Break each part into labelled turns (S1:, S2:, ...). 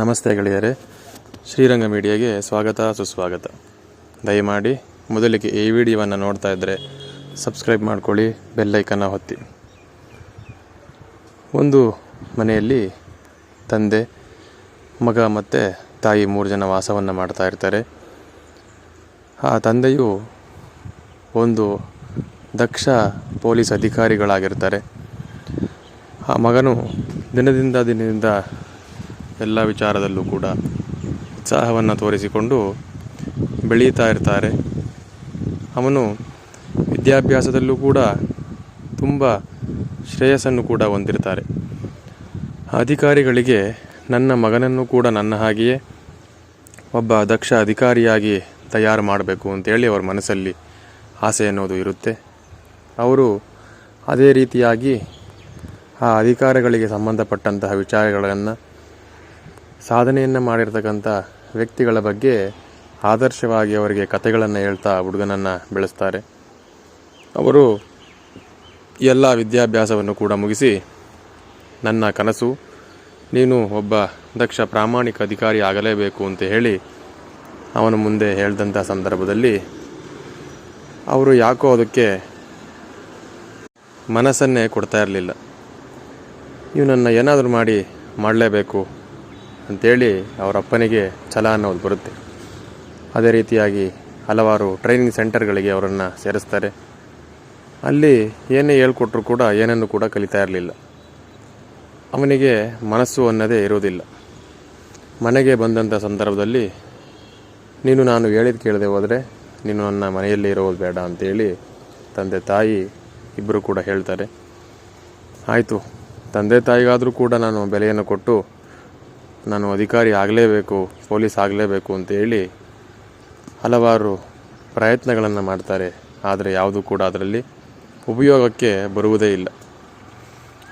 S1: ನಮಸ್ತೆ ಗೆಳೆಯರೆ. ಶ್ರೀರಂಗ ಮೀಡಿಯಾಗೆ ಸ್ವಾಗತ, ಸುಸ್ವಾಗತ. ದಯಮಾಡಿ ಮೊದಲಿಗೆ ಈ ವಿಡಿಯೋವನ್ನು ನೋಡ್ತಾ ಇದ್ದರೆ ಸಬ್ಸ್ಕ್ರೈಬ್ ಮಾಡ್ಕೊಳ್ಳಿ ಬೆಲ್ಲೈಕನ್ನು ಹೊತ್ತಿ ಒಂದು ಮನೆಯಲ್ಲಿ ತಂದೆ, ಮಗ ಮತ್ತು ತಾಯಿ ಮೂರು ಜನ ವಾಸವನ್ನು ಮಾಡ್ತಾ ಇರ್ತಾರೆ. ಆ ತಂದೆಯು ಒಂದು ದಕ್ಷ ಪೊಲೀಸ್ ಅಧಿಕಾರಿಗಳಾಗಿರ್ತಾರೆ. ಆ ಮಗನು ದಿನದಿಂದ ದಿನದಿಂದ ಎಲ್ಲ ವಿಚಾರದಲ್ಲೂ ಕೂಡ ಉತ್ಸಾಹವನ್ನು ತೋರಿಸಿಕೊಂಡು ಬೆಳೀತಾ ಇರ್ತಾರೆ. ಅವನು ವಿದ್ಯಾಭ್ಯಾಸದಲ್ಲೂ ಕೂಡ ತುಂಬ ಶ್ರೇಯಸ್ಸನ್ನು ಕೂಡ ಹೊಂದಿರ್ತಾರೆ. ಅಧಿಕಾರಿಗಳಿಗೆ ನನ್ನ ಮಗನನ್ನು ಕೂಡ ನನ್ನ ಹಾಗೆಯೇ ಒಬ್ಬ ದಕ್ಷ ಅಧಿಕಾರಿಯಾಗಿ ತಯಾರು ಮಾಡಬೇಕು ಅಂತೇಳಿ ಅವರ ಮನಸ್ಸಲ್ಲಿ ಆಸೆ ಅನ್ನೋದು ಇರುತ್ತೆ. ಅವರು ಅದೇ ರೀತಿಯಾಗಿ ಆ ಅಧಿಕಾರಿಗಳಿಗೆ ಸಂಬಂಧಪಟ್ಟಂತಹ ವಿಚಾರಗಳನ್ನು ಸಾಧನೆಯನ್ನು ಮಾಡಿರ್ತಕ್ಕಂಥ ವ್ಯಕ್ತಿಗಳ ಬಗ್ಗೆ ಆದರ್ಶವಾಗಿ ಅವರಿಗೆ ಕಥೆಗಳನ್ನು ಹೇಳ್ತಾ ಹುಡುಗನನ್ನು ಬೆಳೆಸ್ತಾರೆ. ಅವರು ಎಲ್ಲ ವಿದ್ಯಾಭ್ಯಾಸವನ್ನು ಕೂಡ ಮುಗಿಸಿ, ನನ್ನ ಕನಸು, ನೀನು ಒಬ್ಬ ದಕ್ಷ ಪ್ರಾಮಾಣಿಕ ಅಧಿಕಾರಿ ಆಗಲೇಬೇಕು ಅಂತ ಹೇಳಿ ಅವನ ಮುಂದೆ ಹೇಳಿದಂಥ ಸಂದರ್ಭದಲ್ಲಿ ಅವರು ಯಾಕೋ ಅದಕ್ಕೆ ಮನಸ್ಸನ್ನೇ ಕೊಡ್ತಾ ಇರಲಿಲ್ಲ. ಇವನನ್ನು ಏನಾದರೂ ಮಾಡಿ ಮಾಡಲೇಬೇಕು ಅಂಥೇಳಿ ಅವರ ಅಪ್ಪನಿಗೆ ಛಲ ಅನ್ನೋದು ಬರುತ್ತೆ. ಅದೇ ರೀತಿಯಾಗಿ ಹಲವಾರು ಟ್ರೈನಿಂಗ್ ಸೆಂಟರ್ಗಳಿಗೆ ಅವರನ್ನು ಸೇರಿಸ್ತಾರೆ. ಅಲ್ಲಿ ಏನೇ ಹೇಳ್ಕೊಟ್ರು ಕೂಡ ಏನನ್ನು ಕೂಡ ಕಲಿತಾ ಇರಲಿಲ್ಲ. ಅವನಿಗೆ ಮನಸ್ಸು ಅನ್ನೋದೇ ಇರೋದಿಲ್ಲ ಮನೆಗೆ ಬಂದಂಥ ಸಂದರ್ಭದಲ್ಲಿ, ನೀನು ನಾನು ಹೇಳಿದ ಕೇಳದೆ ಹೋದರೆ ನೀನು ನನ್ನ ಮನೆಯಲ್ಲಿ ಇರೋದು ಬೇಡ ಅಂತೇಳಿ ತಂದೆ ತಾಯಿ ಇಬ್ಬರು ಕೂಡ ಹೇಳ್ತಾರೆ. ಆಯಿತು, ತಂದೆ ತಾಯಿಗಾದರೂ ಕೂಡ ನಾನು ಬೆಲೆಯನ್ನು ಕೊಟ್ಟು ನಾನು ಅಧಿಕಾರಿ ಆಗಲೇಬೇಕು, ಪೊಲೀಸ್ ಆಗಲೇಬೇಕು ಅಂತ ಹೇಳಿ ಹಲವಾರು ಪ್ರಯತ್ನಗಳನ್ನು ಮಾಡ್ತಾರೆ. ಆದರೆ ಯಾವುದು ಕೂಡ ಅದರಲ್ಲಿ ಉಪಯೋಗಕ್ಕೆ ಬರುವುದೇ ಇಲ್ಲ.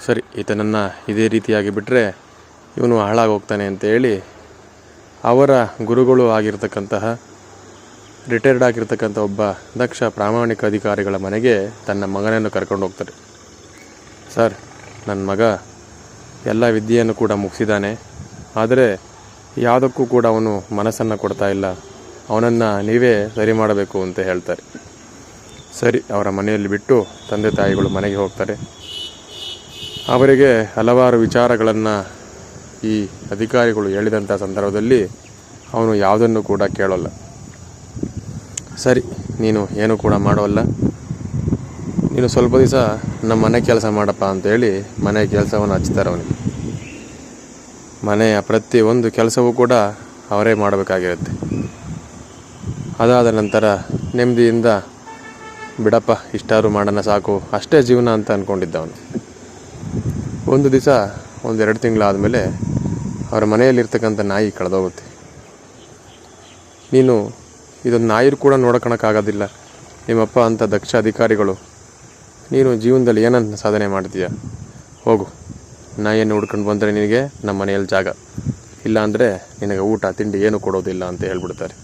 S1: ಸರಿ, ಈತನನ್ನು ಇದೇ ರೀತಿಯಾಗಿ ಬಿಟ್ಟರೆ ಇವನು ಹಾಳಾಗಿ ಅಂತ ಅಂತೇಳಿ ಅವರ ಗುರುಗಳು ಆಗಿರ್ತಕ್ಕಂತಹ ರಿಟೈರ್ಡ್ ಆಗಿರ್ತಕ್ಕಂಥ ಒಬ್ಬ ದಕ್ಷ ಪ್ರಾಮಾಣಿಕ ಅಧಿಕಾರಿಗಳ ಮನೆಗೆ ತನ್ನ ಮಗನನ್ನು ಕರ್ಕೊಂಡು ಹೋಗ್ತಾರೆ. ಸರ್ ನನ್ನ ಮಗ ಎಲ್ಲ ವಿದ್ಯೆಯನ್ನು ಕೂಡ ಮುಗಿಸಿದ್ದಾನೆ. ಆದರೆ ಯಾವುದಕ್ಕೂ ಕೂಡ ಅವನು ಮನಸ್ಸನ್ನು ಕೊಡ್ತಾ ಇಲ್ಲ. ಅವನನ್ನು ನೀವೇ ಸರಿ ಮಾಡಬೇಕು ಅಂತ ಹೇಳ್ತಾರೆ. ಸರಿ, ಅವರ ಮನೆಯಲ್ಲಿ ಬಿಟ್ಟು ತಂದೆ ತಾಯಿಗಳು ಮನೆಗೆ ಹೋಗ್ತಾರೆ. ಅವರಿಗೆ ಹಲವಾರು ವಿಚಾರಗಳನ್ನು ಈ ಅಧಿಕಾರಿಗಳು ಹೇಳಿದಂಥ ಸಂದರ್ಭದಲ್ಲಿ ಅವನು ಯಾವುದನ್ನು ಕೂಡ ಕೇಳೋಲ್ಲ. ಸರಿ, ನೀನು ಏನು ಕೂಡ ಮಾಡೋಲ್ಲ. ನೀನು ಸ್ವಲ್ಪ ದಿವಸ ನಮ್ಮ ಮನೆ ಕೆಲಸ ಮಾಡಪ್ಪ ಅಂತೇಳಿ ಮನೆ ಕೆಲಸವನ್ನು ಹಚ್ತಾರೆ ಅವನಿಗೆ. ಮನೆಯ ಪ್ರತಿಯೊಂದು ಕೆಲಸವೂ ಕೂಡ ಅವರೇ ಮಾಡಬೇಕಾಗಿರುತ್ತೆ. ಅದಾದ ನಂತರ ನೆಮ್ಮದಿಯಿಂದ, ಬಿಡಪ್ಪ ಇಷ್ಟಾರು ಮಾಡೋಣ, ಸಾಕು, ಅಷ್ಟೇ ಜೀವನ ಅಂತ ಅಂದ್ಕೊಂಡಿದ್ದವನು ಒಂದು ದಿವಸ ಒಂದು ಎರಡು ತಿಂಗಳಾದಮೇಲೆ ಅವರ ಮನೆಯಲ್ಲಿರ್ತಕ್ಕಂಥ ನಾಯಿ ಕಳೆದೋಗುತ್ತೆ. ನೀನು ಇದೊಂದು ನಾಯಿರು ಕೂಡ ನೋಡ್ಕೊಳಕ್ಕಾಗೋದಿಲ್ಲ ನಿಮ್ಮಪ್ಪ ಅಂತ ದಕ್ಷ ಅಧಿಕಾರಿಗಳು. ನೀನು ಜೀವನದಲ್ಲಿ ಏನನ್ನು ಸಾಧನೆ ಮಾಡ್ತೀಯ? ಹೋಗು ನಾಯಿಯನ್ನು ಹುಡ್ಕೊಂಡು ಬಂದರೆ ನಿನಗೆ ನಮ್ಮ ಮನೆಯಲ್ಲಿ ಜಾಗ. ಇಲ್ಲಾಂದರೆ ನಿನಗೆ ಊಟ, ತಿಂಡಿ ಏನು ಕೊಡೋದಿಲ್ಲ ಅಂತ ಹೇಳ್ಬಿಡ್ತಾರೆ.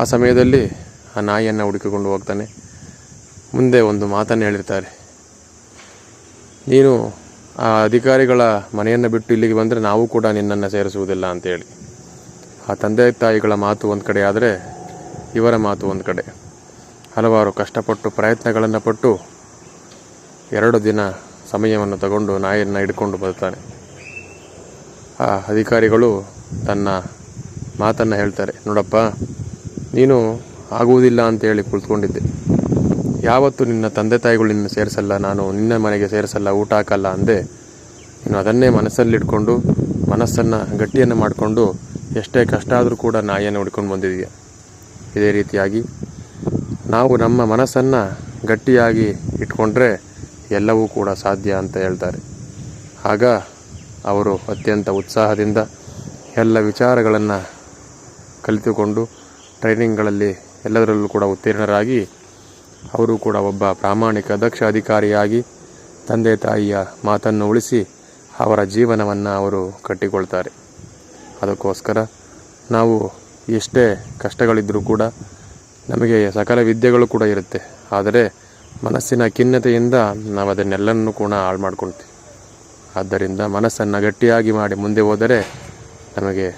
S1: ಆ ಸಮಯದಲ್ಲಿ ಆ ನಾಯಿಯನ್ನು ಹುಡುಕಿಕೊಂಡು ಹೋಗ್ತಾನೆ. ಮುಂದೆ ಒಂದು ಮಾತನ್ನು ಹೇಳಿರ್ತಾರೆ. ನೀನು ಆ ಅಧಿಕಾರಿಗಳ ಮನೆಯನ್ನು ಬಿಟ್ಟು ಇಲ್ಲಿಗೆ ಬಂದರೆ ನಾವು ಕೂಡ ನಿನ್ನನ್ನು ಸೇರಿಸುವುದಿಲ್ಲ ಅಂತೇಳಿ ಆ ತಂದೆ ತಾಯಿಗಳ ಮಾತು ಒಂದು ಕಡೆ ಆದರೆ ಇವರ ಮಾತು ಒಂದು ಕಡೆ. ಹಲವಾರು ಕಷ್ಟಪಟ್ಟು ಪ್ರಯತ್ನಗಳನ್ನು ಪಟ್ಟು ಎರಡು ದಿನ ಸಮಯವನ್ನು ತಗೊಂಡು ನಾಯಿಯನ್ನು ಹಿಡ್ಕೊಂಡು ಬರ್ತಾನೆ. ಆ ಅಧಿಕಾರಿಗಳು ತನ್ನ ಮಾತನ್ನು ಹೇಳ್ತಾರೆ, ನೋಡಪ್ಪ, ನೀನು ಆಗುವುದಿಲ್ಲ ಅಂತೇಳಿ ಕುಳಿತುಕೊಂಡಿದ್ದೆ ಯಾವತ್ತು ನಿನ್ನ ತಂದೆ ತಾಯಿಗಳು ನಿನ್ನ ಸೇರಿಸಲ್ಲ, ನಾನು ನಿನ್ನ ಮನೆಗೆ ಸೇರಿಸಲ್ಲ, ಊಟ ಹಾಕಲ್ಲ ಅಂದೆ. ನೀನು ಅದನ್ನೇ ಮನಸ್ಸಲ್ಲಿಟ್ಕೊಂಡು, ಮನಸ್ಸನ್ನು ಗಟ್ಟಿಯನ್ನು ಮಾಡಿಕೊಂಡು, ಎಷ್ಟೇ ಕಷ್ಟ ಆದರೂ ಕೂಡ ನಾಯಿಯನ್ನು ಹುಡ್ಕೊಂಡು ಬಂದಿದೆಯಾ ಇದೇ ರೀತಿಯಾಗಿ ನಾವು ನಮ್ಮ ಮನಸ್ಸನ್ನು ಗಟ್ಟಿಯಾಗಿ ಇಟ್ಕೊಂಡ್ರೆ ಎಲ್ಲವೂ ಕೂಡ ಸಾಧ್ಯ ಅಂತ ಹೇಳ್ತಾರೆ. ಆಗ ಅವರು ಅತ್ಯಂತ ಉತ್ಸಾಹದಿಂದ ಎಲ್ಲ ವಿಚಾರಗಳನ್ನು ಕಲಿತುಕೊಂಡು ಟ್ರೈನಿಂಗ್ಗಳಲ್ಲಿ ಎಲ್ಲದರಲ್ಲೂ ಕೂಡ ಉತ್ತೀರ್ಣರಾಗಿ ಅವರು ಕೂಡ ಒಬ್ಬ ಪ್ರಾಮಾಣಿಕ ದಕ್ಷ ಅಧಿಕಾರಿಯಾಗಿ ತಂದೆ ತಾಯಿಯ ಮಾತನ್ನು ಉಳಿಸಿ ಅವರ ಜೀವನವನ್ನು ಅವರು ಕಟ್ಟಿಕೊಳ್ತಾರೆ. ಅದಕ್ಕೋಸ್ಕರ ನಾವು ಎಷ್ಟೇ ಕಷ್ಟಗಳಿದ್ದರೂ ಕೂಡ ನಮಗೆ ಸಕಲ ವಿದ್ಯೆಗಳು ಕೂಡ ಇರುತ್ತೆ. ಆದರೆ ಮನಸ್ಸಿನ ಖಿನ್ನತೆಯಿಂದ ನಾವು ಅದನ್ನೆಲ್ಲನೂ ಕೂಡ ಹಾಳು ಮಾಡ್ಕೊಳ್ತೀವಿ. ಆದ್ದರಿಂದ ಮನಸ್ಸನ್ನು ಗಟ್ಟಿಯಾಗಿ ಮಾಡಿ ಮುಂದೆ ಹೋದರೆ ನಮಗೆ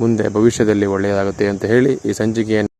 S1: ಮುಂದೆ ಭವಿಷ್ಯದಲ್ಲಿ ಒಳ್ಳೆಯದಾಗುತ್ತೆ ಅಂತ ಹೇಳಿ ಈ ಸಂಚಿಕೆಯನ್ನು